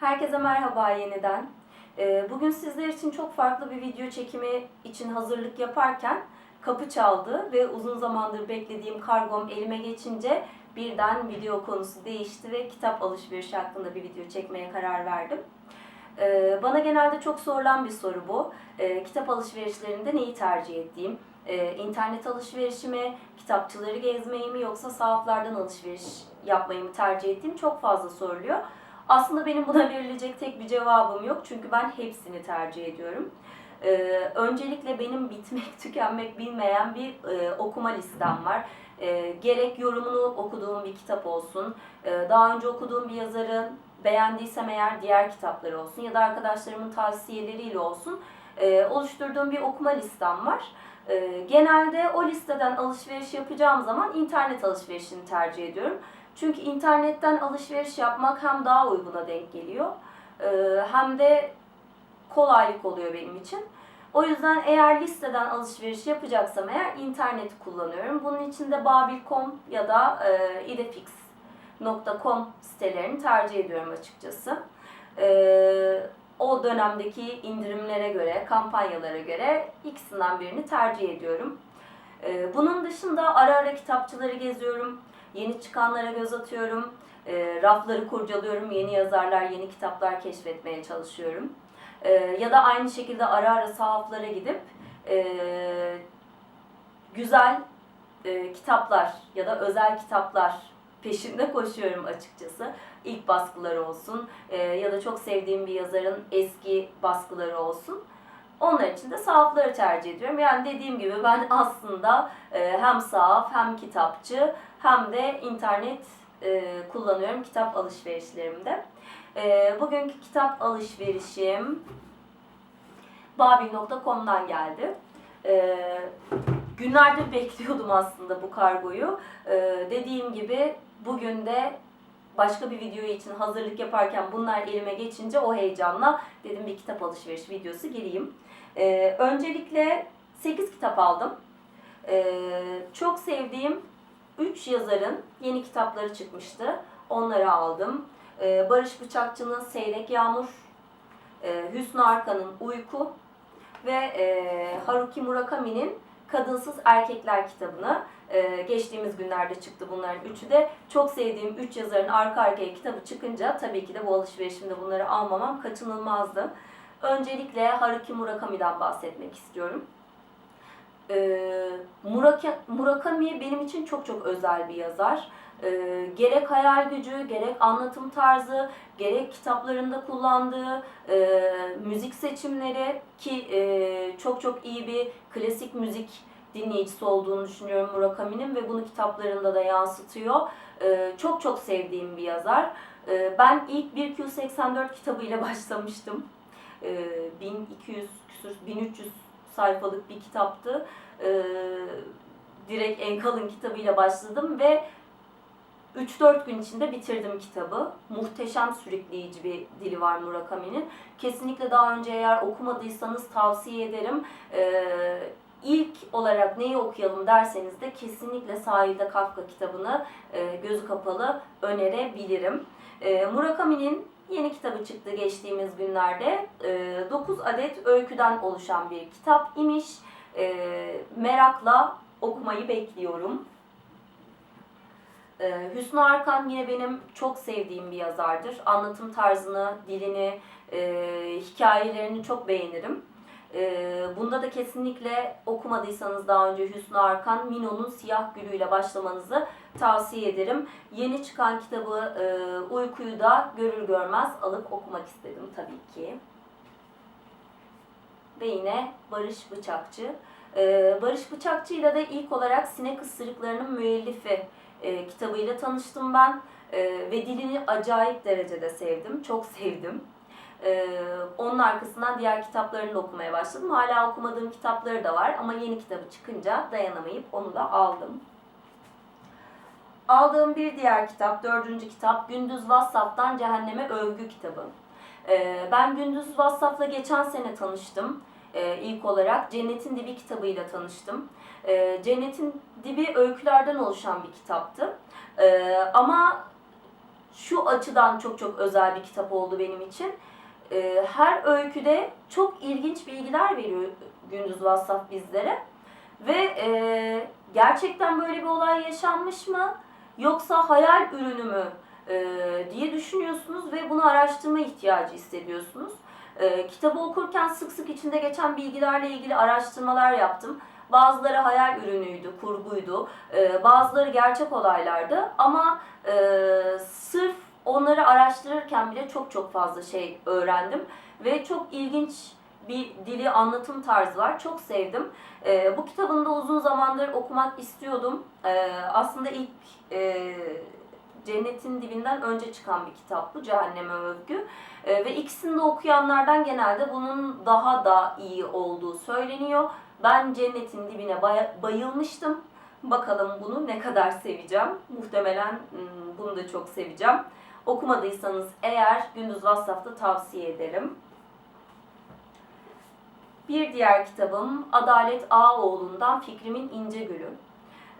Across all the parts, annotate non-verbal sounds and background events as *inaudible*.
Herkese merhaba yeniden. Ee, Bugün sizler için çok farklı bir video çekimi için hazırlık yaparken kapı çaldı ve uzun zamandır beklediğim kargom elime geçince birden video konusu değişti ve kitap alışverişi hakkında bir video çekmeye karar verdim. Ee, Bana genelde çok sorulan bir soru bu. Ee, Kitap alışverişlerinde neyi tercih ettiğim? İnternet alışverişi mi, kitapçıları gezmeyi mi yoksa sahaflardan alışveriş yapmayı mı tercih ettiğim çok fazla soruluyor. Aslında benim buna *laughs* verilecek tek bir cevabım yok çünkü ben hepsini tercih ediyorum. Ee, öncelikle benim bitmek, *laughs* tükenmek bilmeyen bir e, okuma listem var. Ee, gerek yorumunu okuduğum bir kitap olsun, e, daha önce okuduğum bir yazarın beğendiysem eğer diğer kitapları olsun ya da arkadaşlarımın tavsiyeleriyle olsun e, oluşturduğum bir okuma listem var. E, genelde o listeden alışveriş yapacağım zaman internet alışverişini tercih ediyorum. Çünkü internetten alışveriş yapmak hem daha uyguna denk geliyor e, hem de kolaylık oluyor benim için. O yüzden eğer listeden alışveriş yapacaksam eğer internet kullanıyorum. Bunun için de babil.com ya da e, idefix.com sitelerini tercih ediyorum açıkçası. E, o dönemdeki indirimlere göre, kampanyalara göre ikisinden birini tercih ediyorum. E, bunun dışında ara ara kitapçıları geziyorum. Yeni çıkanlara göz atıyorum. E, rafları kurcalıyorum. Yeni yazarlar, yeni kitaplar keşfetmeye çalışıyorum. E, ya da aynı şekilde ara ara sahaflara gidip e, güzel e, kitaplar ya da özel kitaplar peşinde koşuyorum açıkçası. İlk baskıları olsun e, ya da çok sevdiğim bir yazarın eski baskıları olsun. Onlar için de sahafları tercih ediyorum. Yani dediğim gibi ben aslında e, hem sahaf hem kitapçı hem de internet e, kullanıyorum kitap alışverişlerimde. E, bugünkü kitap alışverişim babil.com'dan geldi. E, günlerdir *laughs* bekliyordum aslında bu kargoyu. E, dediğim gibi bugün de başka bir video için hazırlık yaparken bunlar elime geçince o heyecanla dedim bir kitap alışveriş videosu gireyim. E, öncelikle 8 kitap aldım. E, çok sevdiğim 3 yazarın yeni kitapları çıkmıştı. Onları aldım. Ee, Barış Bıçakçı'nın Seyrek Yağmur, e, Hüsnü Arkan'ın Uyku ve e, Haruki Murakami'nin Kadınsız Erkekler kitabını e, geçtiğimiz günlerde çıktı bunların üçü de. Çok sevdiğim üç yazarın arka arkaya kitabı çıkınca tabii ki de bu alışverişimde bunları almamam kaçınılmazdı. Öncelikle Haruki Murakami'den bahsetmek istiyorum. Muraka- Murakami benim için çok çok özel bir yazar. Ee, gerek hayal gücü, gerek anlatım tarzı, gerek kitaplarında kullandığı e, müzik seçimleri ki e, çok çok iyi bir klasik müzik dinleyicisi olduğunu düşünüyorum Murakami'nin ve bunu kitaplarında da yansıtıyor. Ee, çok çok sevdiğim bir yazar. Ee, ben ilk 1Q84 kitabıyla *laughs* başlamıştım. Ee, 1200 küsur 1300 sayfalık bir kitaptı. Ee, direkt en kalın kitabıyla başladım ve 3-4 gün içinde bitirdim kitabı. Muhteşem sürükleyici bir dili var Murakami'nin. Kesinlikle daha önce eğer okumadıysanız tavsiye ederim. Ee, ilk olarak neyi okuyalım derseniz de kesinlikle Sahilde Kafka kitabını e, gözü kapalı önerebilirim. E, Murakami'nin yeni kitabı çıktı geçtiğimiz günlerde. E, 9 adet öyküden oluşan bir kitap imiş. E, merakla okumayı bekliyorum. Ee, Hüsnü Arkan yine benim çok sevdiğim bir yazardır. Anlatım tarzını, dilini, e, hikayelerini çok beğenirim. E, bunda da kesinlikle okumadıysanız daha önce Hüsnü Arkan, Mino'nun Siyah Gülü ile başlamanızı tavsiye ederim. Yeni çıkan kitabı e, Uykuyu da görür görmez alıp okumak istedim tabii ki. Ve yine Barış Bıçakçı. E, Barış Bıçakçı ile de ilk olarak Sinek Isırıklarının müellifi e, kitabıyla tanıştım ben e, ve dilini acayip derecede sevdim, çok sevdim. E, onun arkasından diğer kitaplarını da okumaya başladım. Hala okumadığım kitapları da var ama yeni kitabı çıkınca dayanamayıp onu da aldım. Aldığım bir diğer kitap, dördüncü kitap Gündüz Vassaf'tan Cehenneme Övgü kitabı. E, ben Gündüz Vassaf'la geçen sene tanıştım. E, ilk olarak Cennetin Dibi kitabıyla tanıştım. E, Cennetin Dibi öykülerden oluşan bir kitaptı. E, ama şu açıdan çok çok özel bir kitap oldu benim için. Ee, her öyküde çok ilginç bilgiler veriyor Gündüz Vassaf bizlere. Ve e, gerçekten böyle bir olay yaşanmış mı? Yoksa hayal ürünü mü e, diye düşünüyorsunuz ve bunu araştırma ihtiyacı hissediyorsunuz. E, kitabı okurken sık sık içinde geçen bilgilerle ilgili araştırmalar yaptım. Bazıları hayal ürünüydü, kurguydu. E, bazıları gerçek olaylardı. Ama e, sırf onları araştırırken bile çok çok fazla şey öğrendim. Ve çok ilginç bir dili anlatım tarzı var. Çok sevdim. E, bu kitabını da uzun zamandır okumak istiyordum. E, aslında ilk e, Cennetin Dibinden önce çıkan bir kitap bu. Cehenneme Övgü. E, ve ikisini de okuyanlardan genelde bunun daha da iyi olduğu söyleniyor. Ben Cennetin Dibine bay- bayılmıştım. Bakalım bunu ne kadar seveceğim. Muhtemelen hmm, bunu da çok seveceğim. Okumadıysanız eğer Gündüz Vassaf'ta tavsiye ederim. Bir diğer kitabım Adalet Ağoğlu'ndan Fikrimin İnce Gülü.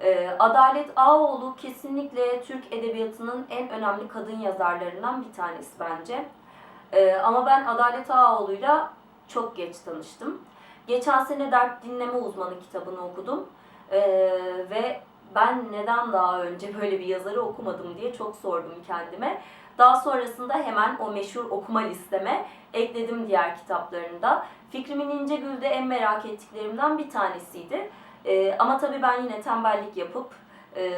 Ee, Adalet Ağoğlu kesinlikle Türk Edebiyatı'nın en önemli kadın yazarlarından bir tanesi bence. Ee, ama ben Adalet Ağoğlu'yla çok geç tanıştım. Geçen sene Dert Dinleme Uzmanı kitabını okudum. Ee, ve ben neden daha önce böyle bir yazarı okumadım diye çok sordum kendime. Daha sonrasında hemen o meşhur okuma listeme ekledim diğer kitaplarını da. Fikrimin İnce Gül de en merak ettiklerimden bir tanesiydi. Ee, ama tabii ben yine tembellik yapıp, e,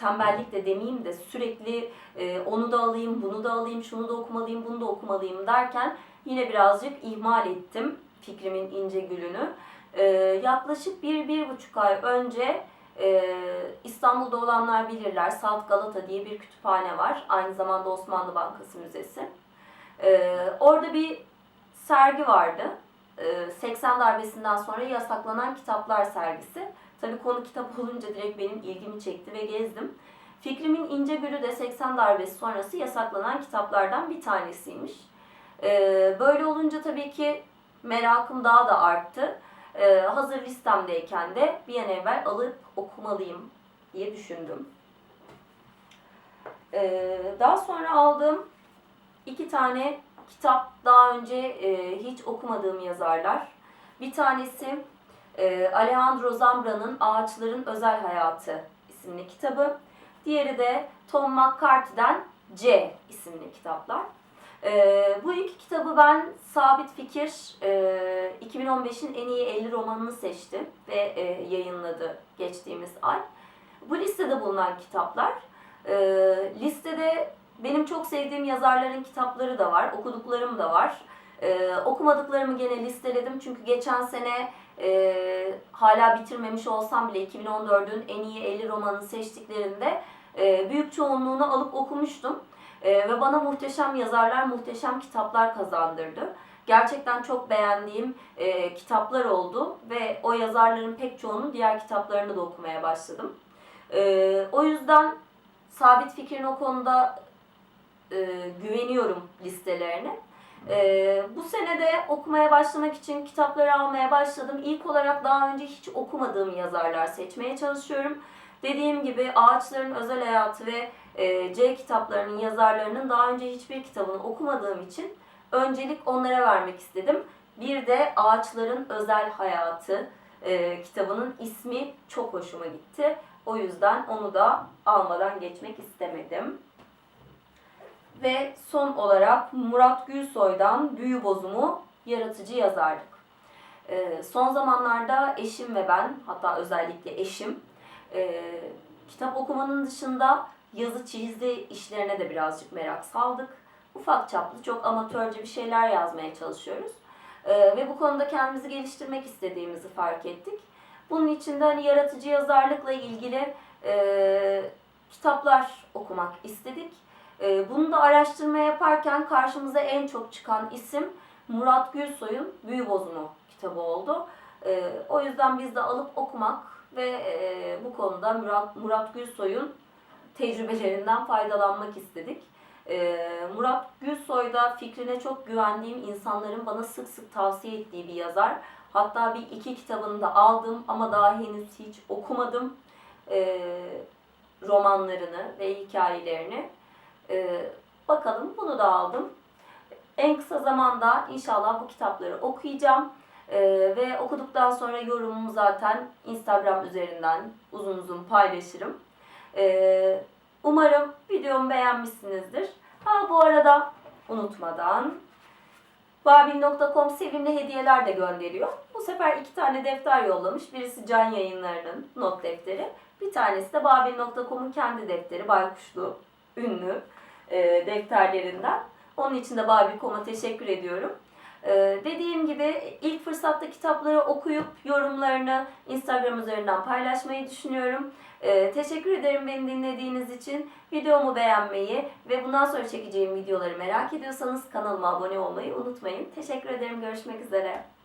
tembellik de demeyeyim de sürekli e, onu da alayım, bunu da alayım, şunu da okumalıyım, bunu da okumalıyım derken yine birazcık ihmal ettim Fikrimin İnce Gül'ünü. Ee, yaklaşık bir, bir buçuk ay önce e, İstanbul'da olanlar bilirler Salt Galata diye bir kütüphane var. Aynı zamanda Osmanlı Bankası Müzesi. Ee, orada bir sergi vardı. Ee, 80 darbesinden sonra yasaklanan kitaplar sergisi. Tabii konu kitap olunca direkt benim ilgimi çekti ve gezdim. Fikrimin İnce Gülü de 80 darbesi sonrası yasaklanan kitaplardan bir tanesiymiş. Ee, böyle olunca tabii ki merakım daha da arttı. Ee, hazır listemdeyken de bir an evvel alıp okumalıyım diye düşündüm. Ee, daha sonra aldığım iki tane kitap daha önce e, hiç okumadığım yazarlar. Bir tanesi e, Alejandro Zambra'nın Ağaçların Özel Hayatı isimli kitabı. Diğeri de Tom McCarthy'den C isimli kitaplar. E, bu iki kitabı ben Sabit Fikir e, 2015'in en iyi 50 romanını seçti ve e, yayınladı geçtiğimiz ay. Bu listede bulunan kitaplar. E, listede benim çok sevdiğim yazarların kitapları da var, okuduklarım da var. Ee, okumadıklarımı gene listeledim çünkü geçen sene e, hala bitirmemiş olsam bile 2014'ün en iyi 50 romanını seçtiklerinde e, büyük çoğunluğunu alıp okumuştum. E, ve bana muhteşem yazarlar, muhteşem kitaplar kazandırdı. Gerçekten çok beğendiğim e, kitaplar oldu ve o yazarların pek çoğunun diğer kitaplarını da okumaya başladım. E, o yüzden sabit fikrin o konuda e, güveniyorum listelerine. E, bu sene de okumaya başlamak için kitapları almaya başladım. İlk olarak daha önce hiç okumadığım yazarlar seçmeye çalışıyorum. Dediğim gibi Ağaçların Özel Hayatı ve e, C kitaplarının yazarlarının daha önce hiçbir kitabını okumadığım için öncelik onlara vermek istedim. Bir de Ağaçların Özel Hayatı e, kitabının ismi çok hoşuma gitti. O yüzden onu da almadan geçmek istemedim. Ve son olarak Murat Gülsoy'dan Büyü Bozumu Yaratıcı Yazarlık. Ee, son zamanlarda eşim ve ben, hatta özellikle eşim, e, kitap okumanın dışında yazı çizdi işlerine de birazcık merak saldık. Ufak çaplı, çok amatörce bir şeyler yazmaya çalışıyoruz. Ee, ve bu konuda kendimizi geliştirmek istediğimizi fark ettik. Bunun için de hani yaratıcı yazarlıkla ilgili e, kitaplar okumak istedik. E, bunu da araştırma yaparken karşımıza en çok çıkan isim Murat Gülsoy'un Büyü Bozumu kitabı oldu. E, o yüzden biz de alıp okumak ve e, bu konuda Murat, Murat Gülsoy'un tecrübelerinden faydalanmak istedik. E, Murat Gülsoy da fikrine çok güvendiğim insanların bana sık sık tavsiye ettiği bir yazar. Hatta bir iki kitabını da aldım ama daha henüz hiç okumadım e, romanlarını ve hikayelerini. Ee, bakalım bunu da aldım. En kısa zamanda inşallah bu kitapları okuyacağım. Ee, ve okuduktan sonra yorumumu zaten Instagram üzerinden uzun uzun paylaşırım. Ee, umarım videomu beğenmişsinizdir. Ha bu arada unutmadan Babil.com sevimli hediyeler de gönderiyor. Bu sefer iki tane defter yollamış. Birisi Can Yayınları'nın not defteri. Bir tanesi de Babil.com'un kendi defteri. Baykuşlu, ünlü e, defterlerinden. Onun için de Babil.com'a teşekkür ediyorum. Ee, dediğim gibi ilk fırsatta kitapları okuyup yorumlarını Instagram üzerinden paylaşmayı düşünüyorum. Ee, teşekkür ederim beni dinlediğiniz için. Videomu beğenmeyi ve bundan sonra çekeceğim videoları merak ediyorsanız kanalıma abone olmayı unutmayın. Teşekkür ederim. Görüşmek üzere.